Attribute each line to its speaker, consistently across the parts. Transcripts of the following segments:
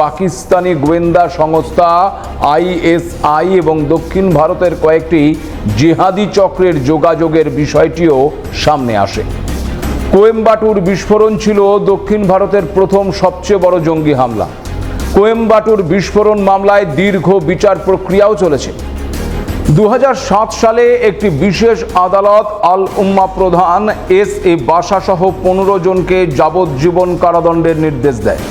Speaker 1: পাকিস্তানি গোয়েন্দা সংস্থা আইএসআই এবং দক্ষিণ ভারতের কয়েকটি জিহাদি চক্রের যোগাযোগের বিষয়টিও সামনে আসে। কোয়েম্বাটুর বিস্ফোরণ ছিল দক্ষিণ ভারতের প্রথম সবচেয়ে বড় জঙ্গি হামলা। কোয়েম্বাটুর বিস্ফোরণ মামলায় দীর্ঘ বিচার প্রক্রিয়াও চলেছে। দু হাজার সাত সালে একটি বিশেষ আদালত আল উম্মা প্রধান এস এ বাসাসহ পনেরো জনকে যাবজ্জীবন কারাদণ্ডের নির্দেশ দেয়।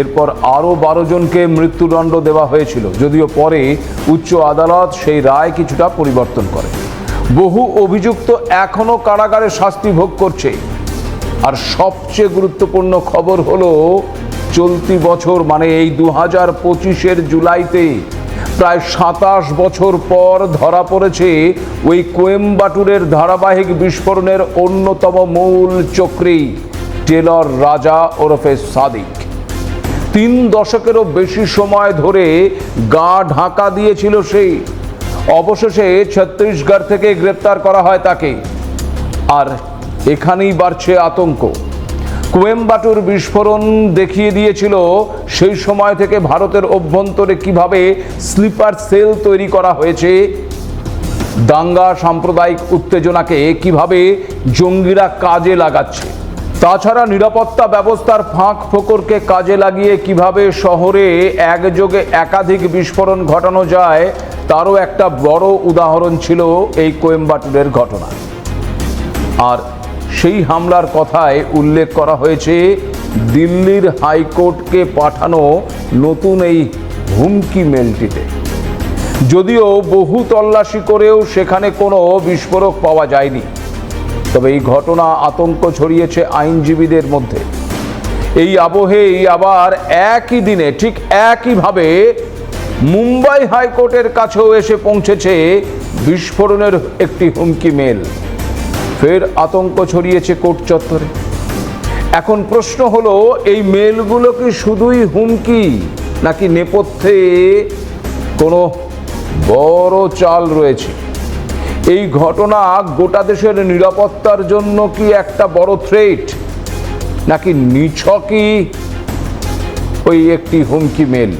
Speaker 1: এরপর আরও বারো জনকে মৃত্যুদণ্ড দেওয়া হয়েছিল, যদিও পরে উচ্চ আদালত সেই রায় কিছুটা পরিবর্তন করে। বহু অভিযুক্ত এখনও কারাগারে শাস্তি ভোগ করছে। আর সবচেয়ে গুরুত্বপূর্ণ খবর হলো, চলতি বছর মানে এই দু হাজার পঁচিশের জুলাইতে প্রায় সাতাশ বছর পর ধরা পড়েছে ওই কোয়েম্বাটুরের ধারাবাহিক বিস্ফোরণের অন্যতম মূল চক্রী, টেলর রাজা ওরফে সাদিক। তিন দশকেরও বেশি সময় ধরে গা ঢাকা দিয়েছিল সেই। অবশেষে ছত্তিশগড় থেকে গ্রেপ্তার করা হয় তাকে। আর এখানেই বাড়ছে আতঙ্ক। কোয়েম্বাটুর বিস্ফোরণ দেখিয়ে দিয়েছিল সেই সময় থেকে ভারতের অভ্যন্তরে কীভাবে স্লিপার সেল তৈরি করা হয়েছে, দাঙ্গা সাম্প্রদায়িক উত্তেজনাকে কীভাবে জঙ্গিরা কাজে লাগাচ্ছে। তাছাড়া নিরাপত্তা ব্যবস্থার ফাঁক ফোকরকে কাজে লাগিয়ে কীভাবে শহরে একযোগে একাধিক বিস্ফোরণ ঘটানো যায়, তারও একটা বড় উদাহরণ ছিল এই কোয়েম্বাটুরের ঘটনা। আর সেই হামলার কথায় উল্লেখ করা হয়েছে, দিল্লির হাইকোর্টকে পাঠানো নতুন এই হুমকি মেলটিতে। যদিও বহু তল্লাশি করেও সেখানে কোনো বিস্ফোরক পাওয়া যায়নি। তবে এই ঘটনা আতঙ্ক ছড়িয়েছে আইনজীবীদের মধ্যে। এই আবহেই আবার একই দিনে ঠিক একইভাবে মুম্বাই হাইকোর্টের কাছেও এসে পৌঁছেছে বিস্ফোরণের একটি হুমকি মেল। ফের আতঙ্ক ছড়িয়েছে কোর্ট চত্বরে। এখন প্রশ্ন হলো, এই মেলগুলো কি শুধুই হুমকি নাকি নেপথ্যে কোনো বড় চাল রয়েছে? এই ঘটনা গোটা দেশের নিরাপত্তার জন্য কি একটা বড় থ্রেট নাকি নিছকই ওই একটি হুমকি মেল?